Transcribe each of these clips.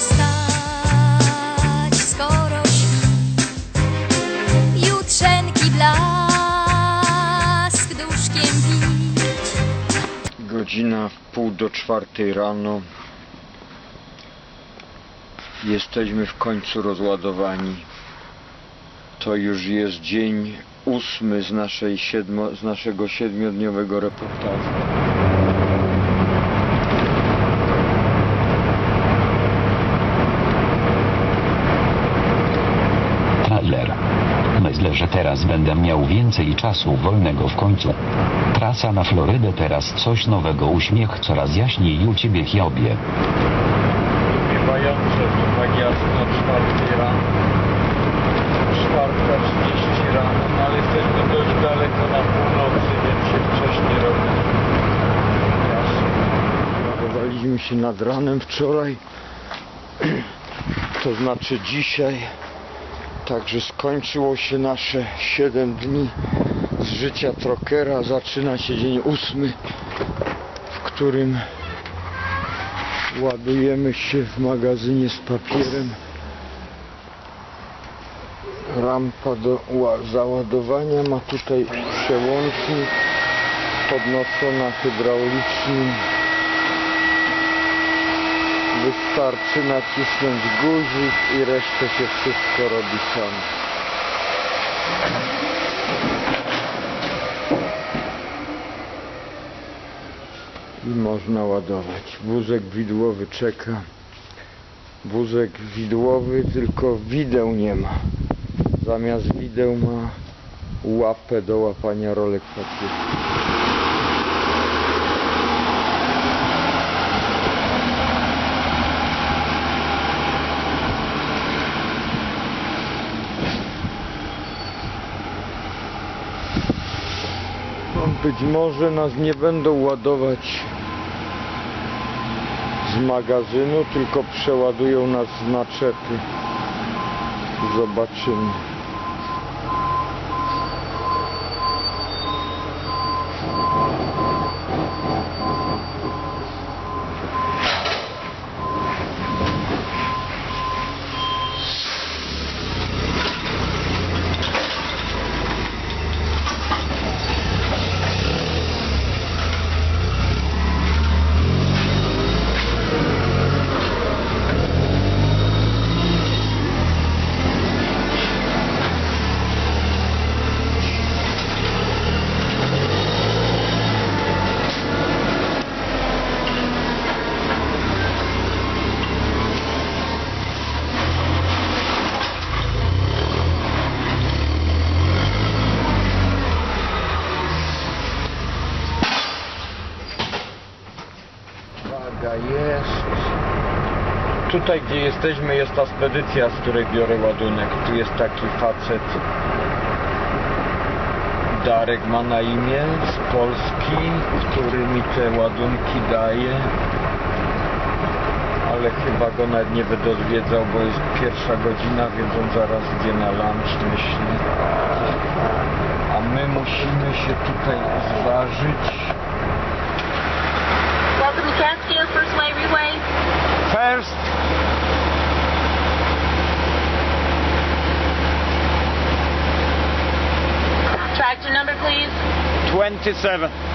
wstać, skoro śpi. Jutrzenki blask duszkiem pić. Godzina w pół do czwartej rano. Jesteśmy w końcu rozładowani. To już jest dzień ósmy z, naszej siedmo, z naszego siedmiodniowego reportażu. Trailer. Myślę, że teraz będę miał więcej czasu wolnego w końcu. Trasa na Florydę teraz coś nowego, uśmiech coraz jaśniej u ciebie Hiobie. Ubiewające, że tak jasno czwartej rano. Czwarta trzydzieści rano, no ale jesteśmy dość daleko na północy, więc się wcześniej robi. Jasno. Ładowaliśmy się nad ranem wczoraj, to znaczy dzisiaj. Także skończyło się nasze 7 dni z życia trokera. Zaczyna się dzień ósmy, w którym ładujemy się w magazynie z papierem. Rampa do ła- załadowania ma tutaj przełącznik podnoszona hydraulicznym. Wystarczy nacisnąć guzik i resztę się wszystko robi samo. I można ładować. Wózek widłowy czeka. Wózek widłowy, tylko wideł nie ma. Zamiast wideł ma łapę do łapania rolek papieru. No, Być może nas nie będą ładować z magazynu, tylko przeładują nas z naczepy. Zobaczymy. Waga jest. Tutaj gdzie jesteśmy jest ta spedycja, z której biorę ładunek. Tu jest taki facet. Darek ma na imię z Polski, który mi te ładunki daje. Ale chyba go nawet nie będę odwiedzał, bo jest pierwsza godzina, więc on zaraz idzie na lunch, myślę. A my musimy się tutaj zważyć. 27.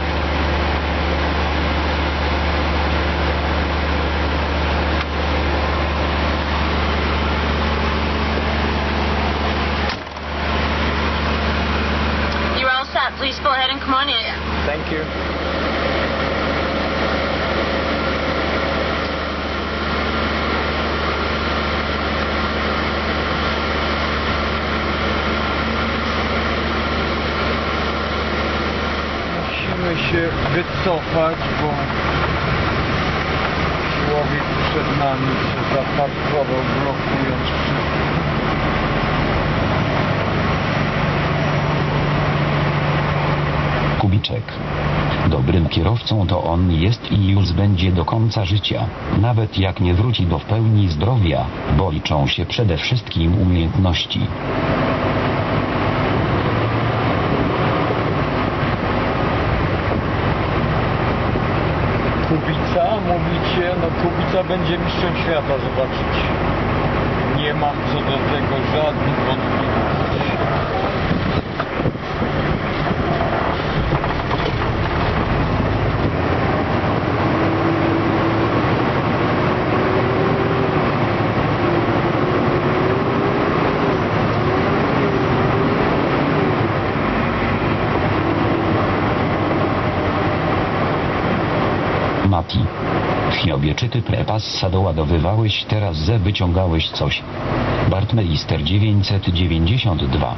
się wycofać, bo człowiek przed nami się zaparkował, blokując wszystko. Kubiczek. Dobrym kierowcą to on jest i już będzie do końca życia, nawet jak nie wróci do w pełni zdrowia, bo liczą się przede wszystkim umiejętności. Kubica mówicie? No Kubica będzie mistrzem świata, zobaczycie. Nie mam co do tego żadnych wątpliwości. Mati. Hiobie, prepassa doładowywałeś, teraz ze wyciągałeś coś? Bartmeister 992.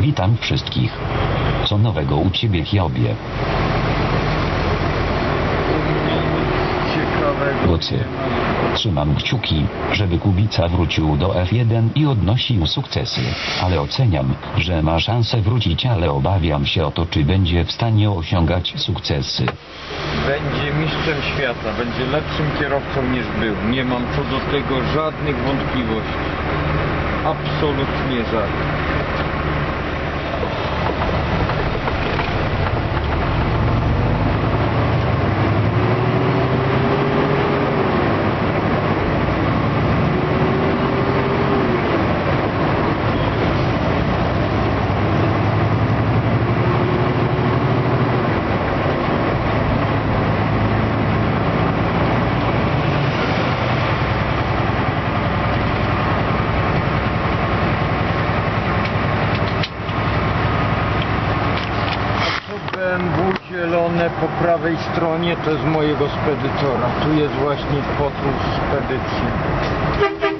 Witam wszystkich. Co nowego u ciebie, Hiobie? Gocy. Trzymam kciuki, żeby Kubica wrócił do F1 i odnosił sukcesy, ale oceniam, że ma szansę wrócić, ale obawiam się o to, czy będzie w stanie osiągać sukcesy. Będzie mistrzem świata, będzie lepszym kierowcą niż był. Nie mam co do tego żadnych wątpliwości. Absolutnie żadnych. Prawej stronie to jest mojego spedytora. Tu jest właśnie podróż spedycji.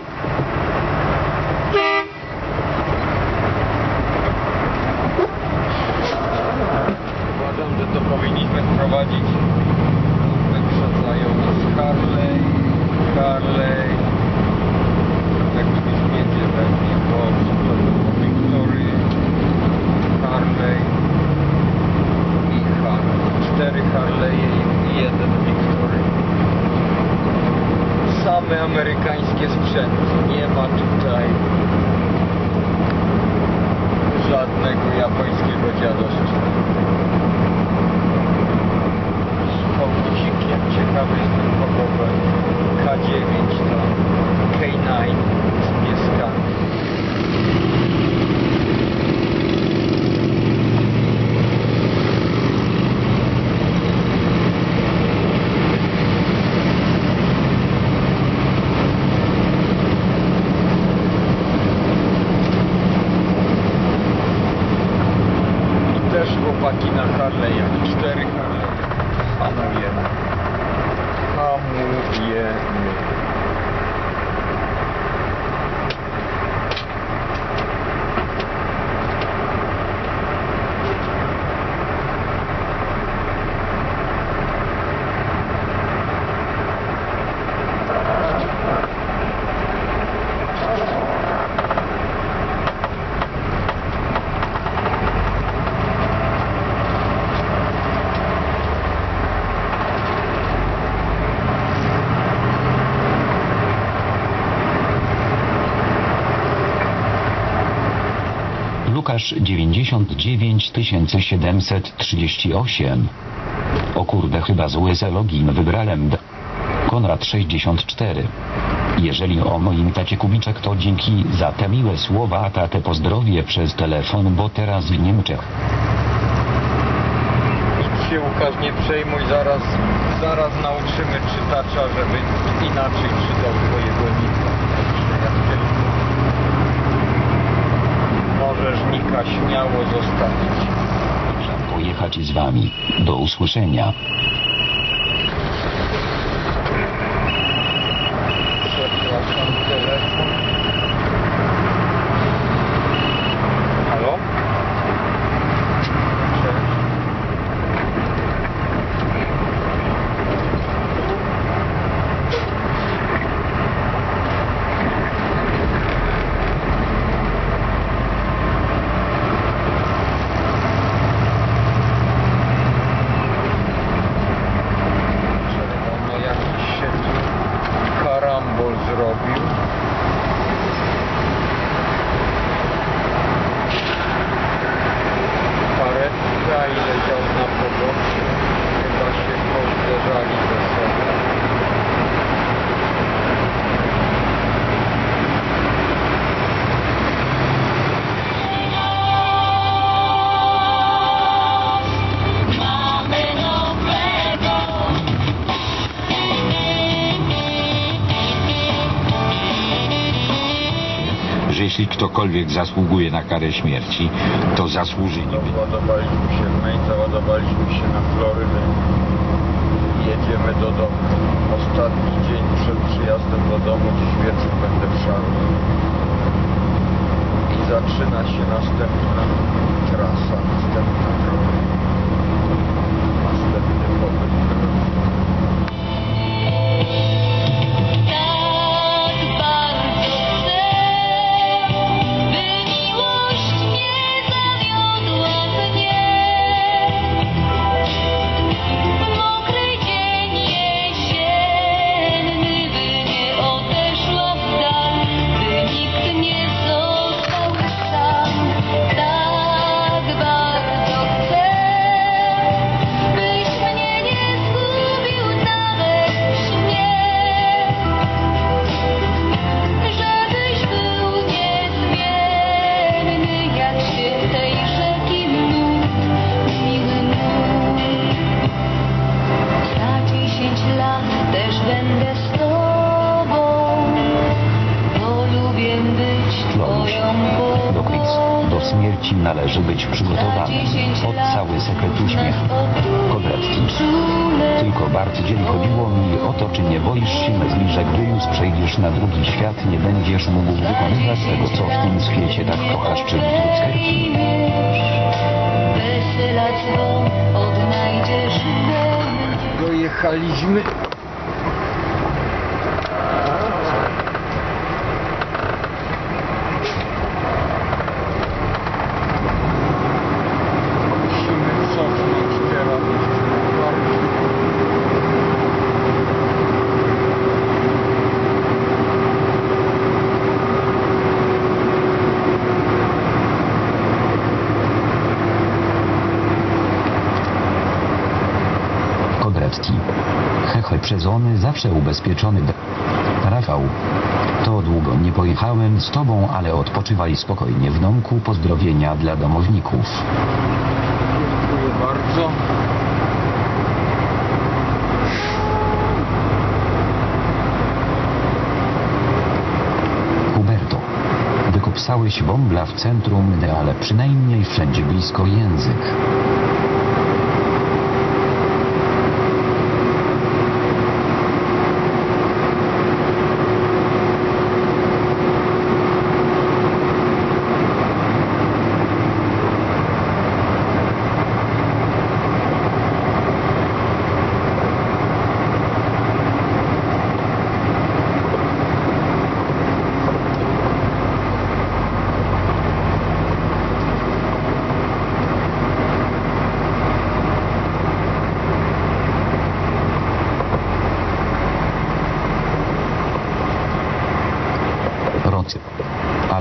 Też chłopaki na Harley'ach. Cztery Harley'e. Hamujemy. Hamujemy. Łukasz 99 738. O kurde, chyba zły ze login wybrałem. D. Konrad 64. Jeżeli o moim tacie Kubiczek, to dzięki za te miłe słowa, a tatę pozdrowię przez telefon, bo teraz w Niemczech. Się Łukasz nie przejmuj, zaraz, zaraz nauczymy czytacza, żeby inaczej czytał twojego nika. Także ja tylko- Możesz nika śmiało zostawić. Pojechać z wami. Do usłyszenia. Jeśli ktokolwiek zasługuje na karę śmierci, to zasłużyli. Załadowaliśmy się w Maine, załadowaliśmy się na Florydę. Jedziemy do domu. Ostatni dzień przed przyjazdem do domu, dziś wieczór będę w Szarlu. I zaczyna się następna trasa, następna droga. Śmierci należy być przygotowanym. Od cały sekret uśmiech. Kodrecki. Tylko bardzo dzieli chodziło mi o to, czy nie boisz się myśli, że gdy już przejdziesz na drugi świat, nie będziesz mógł wykonywać tego, co w tym świecie tak kochasz, czyli truckerki. Dojechaliśmy. Zawsze ubezpieczony. Rafał. To długo nie pojechałem z tobą, ale odpoczywaj spokojnie w domku. Pozdrowienia dla domowników. Dziękuję bardzo. Huberto. Wykopsałeś bąbla w centrum, ale przynajmniej wszędzie blisko język.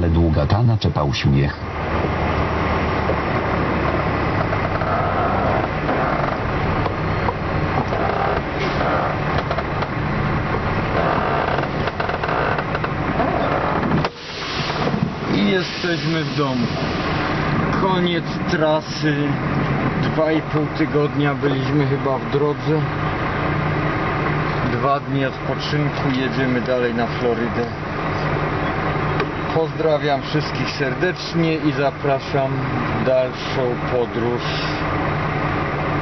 Ale długa ta naczepał śmiech. I jesteśmy w domu. Koniec trasy. Dwa i pół tygodnia byliśmy chyba w drodze. Dwa dni odpoczynku, jedziemy dalej na Florydę. Pozdrawiam wszystkich serdecznie i zapraszam dalszą podróż,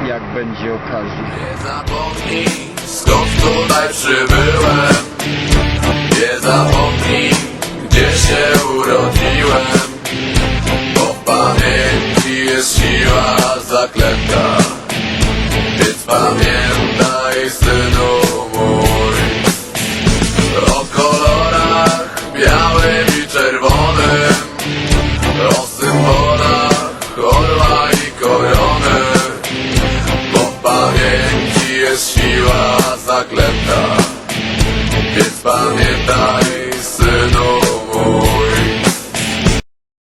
jak będzie okazja. Nie zapomnij, skąd tutaj przybyłem. Nie zapomnij, gdzie się urodziłem. Bo w pamięci jest siła zaklęta, więc pamiętaj syn. die.